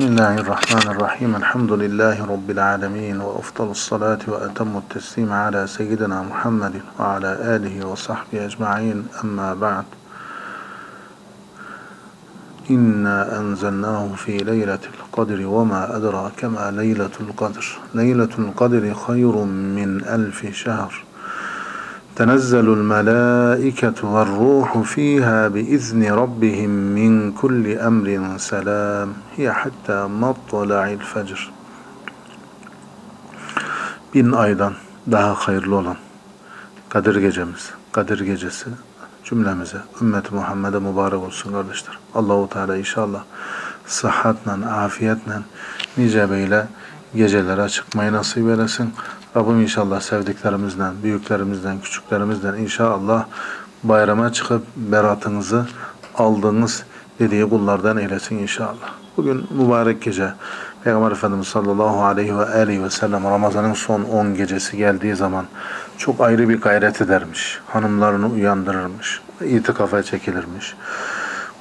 بسم الله الرحمن الرحيم. الحمد لله رب العالمين وأفضل الصلاة وأتم التسليم على سيدنا محمد وعلى آله وصحبه أجمعين. أما بعد إنا أنزلناه في ليلة القدر وما أدراك ما ليلة القدر؟ ليلة القدر خير من ألف شهر. تنزل الملائكة والروح فيها بإذن ربهم من كل أمر سلام هي حتى مطلع الفجر Bin aydan daha hayırlı olan Kadir gecemiz, Kadir gecesi cümlemize, ümmet Muhammed'e mübarek olsun kardeşler. Allahu Teala inşallah sıhhatle, afiyetle nice beyle gecelere çıkmayı nasip eylesin. Rabbim inşallah sevdiklerimizden, büyüklerimizden, küçüklerimizden inşallah bayrama çıkıp beratınızı aldığınız dediği kullardan eylesin inşallah. Bugün mübarek gece Peygamber Efendimiz sallallahu aleyhi ve aleyhi ve sellem Ramazan'ın son 10 gecesi geldiği zaman çok ayrı bir gayret edermiş. Hanımlarını uyandırırmış. itikafa çekilirmiş.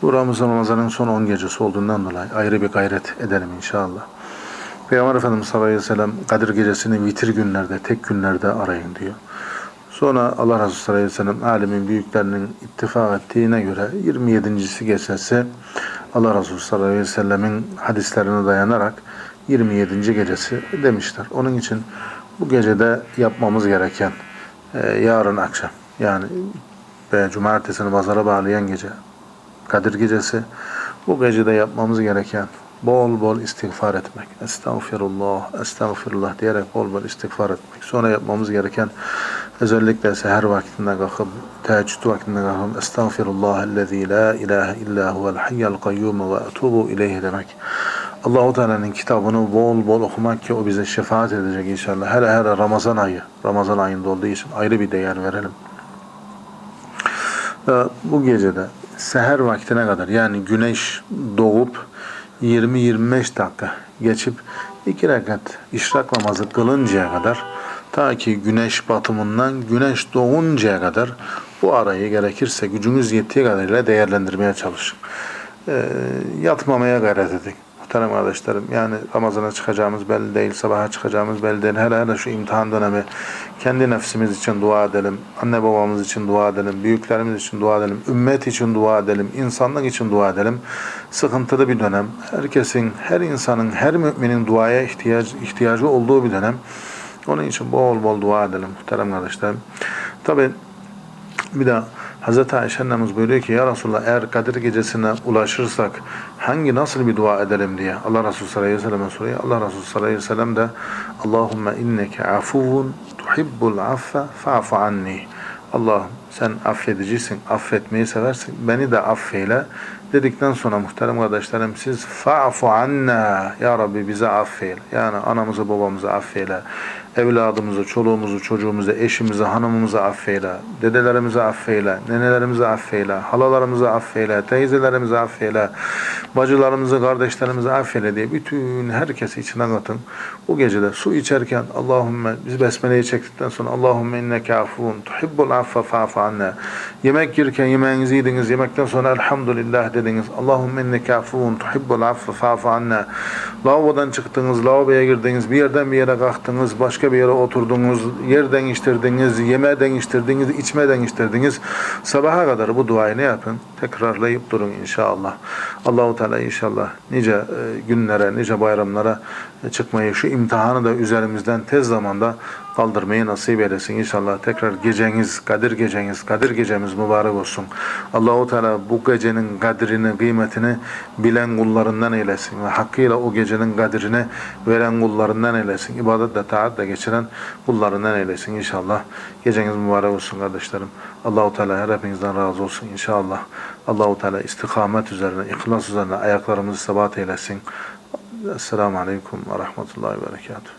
Bu Ramazan Ramazan'ın son 10 gecesi olduğundan dolayı ayrı bir gayret edelim inşallah. Peygamber Efendimiz sallallahu aleyhi ve sellem Kadir gecesini vitir günlerde, tek günlerde arayın diyor. Sonra Allah Resulü sallallahu aleyhi ve sellem alemin büyüklerinin ittifak ettiğine göre 27. gecesi Allah Resulü sallallahu aleyhi ve sellemin hadislerine dayanarak 27. gecesi demişler. Onun için bu gecede yapmamız gereken e, yarın akşam yani ve cumartesini pazara bağlayan gece Kadir gecesi bu gecede yapmamız gereken bol bol istiğfar etmek. Estağfirullah, estağfirullah diyerek bol bol istiğfar etmek. Sonra yapmamız gereken özellikle seher vaktinde kalkıp, teheccüd vaktinde kalkıp Estağfirullah ellezî la ilahe illa huvel hayyel kayyum ve etubu ileyhi demek. Allahu Teala'nın kitabını bol bol okumak ki o bize şefaat edecek inşallah. Hele hele Ramazan ayı, Ramazan ayında olduğu için ayrı bir değer verelim. Bu gecede seher vaktine kadar yani güneş doğup 20-25 dakika geçip iki rekat işrak namazı kılıncaya kadar ta ki güneş batımından güneş doğuncaya kadar bu arayı gerekirse gücünüz yettiği kadarıyla değerlendirmeye çalışın. E, yatmamaya gayret edin. Muhterem kardeşlerim yani Ramazan'a çıkacağımız belli değil, sabaha çıkacağımız belli değil. Hele hele şu imtihan dönemi kendi nefsimiz için dua edelim, anne babamız için dua edelim, büyüklerimiz için dua edelim, ümmet için dua edelim, insanlık için dua edelim. Sıkıntılı bir dönem. Herkesin, her insanın, her müminin duaya ihtiyaç, ihtiyacı olduğu bir dönem. Onun için bol bol dua edelim muhterem kardeşlerim. Tabi bir de Hz. Ayşe annemiz buyuruyor ki ya Resulallah eğer Kadir gecesine ulaşırsak hangi nasıl bir dua edelim diye Allah Resulü sallallahu aleyhi ve sellem'e soruyor. Allah Resulü sallallahu aleyhi ve sellem de Allahümme inneke afuvun tuhibbul affe fa'fu anni. Allah sen affedicisin, affetmeyi seversin. Beni de affeyle dedikten sonra muhterem kardeşlerim siz fa'fu anna ya Rabbi bize affeyle. Yani anamızı babamızı affeyle evladımızı, çoluğumuzu, çocuğumuzu, eşimizi, hanımımızı affeyle, dedelerimizi affeyle, nenelerimizi affeyle, halalarımızı affeyle, teyzelerimizi affeyle, bacılarımızı, kardeşlerimizi affeyle diye bütün herkesi içine katın. Bu gecede su içerken Allahümme biz besmeleyi çektikten sonra Allahümme inneke afun tuhibbul affa fa'fu anna. Yemek yerken yemeğinizi yediniz. Yemekten sonra elhamdülillah dediniz. Allahümme inneke afun tuhibbul affa fa'fu anna. Lavabodan çıktınız, lavaboya girdiniz, bir yerden bir yere kalktınız, başka bir yere oturdunuz, yer değiştirdiniz, yeme değiştirdiniz, içme değiştirdiniz. Sabaha kadar bu duayı ne yapın? Tekrarlayıp durun inşallah. Allahu Teala inşallah nice e, günlere, nice bayramlara çıkmayı, şu imtihanı da üzerimizden tez zamanda kaldırmayı nasip eylesin inşallah. Tekrar geceniz, Kadir geceniz, Kadir gecemiz mübarek olsun. Allahu Teala bu gecenin kadrini, kıymetini bilen kullarından eylesin ve hakkıyla o gecenin kadrini veren kullarından eylesin. İbadetle, taatle geçiren kullarından eylesin inşallah. Geceniz mübarek olsun kardeşlerim. Allahu Teala her hepinizden razı olsun inşallah. Allahu Teala istikamet üzerine, ihlas üzerine ayaklarımızı sebat eylesin. Esselamu Aleyküm ve Rahmetullahi ve Berekatuhu.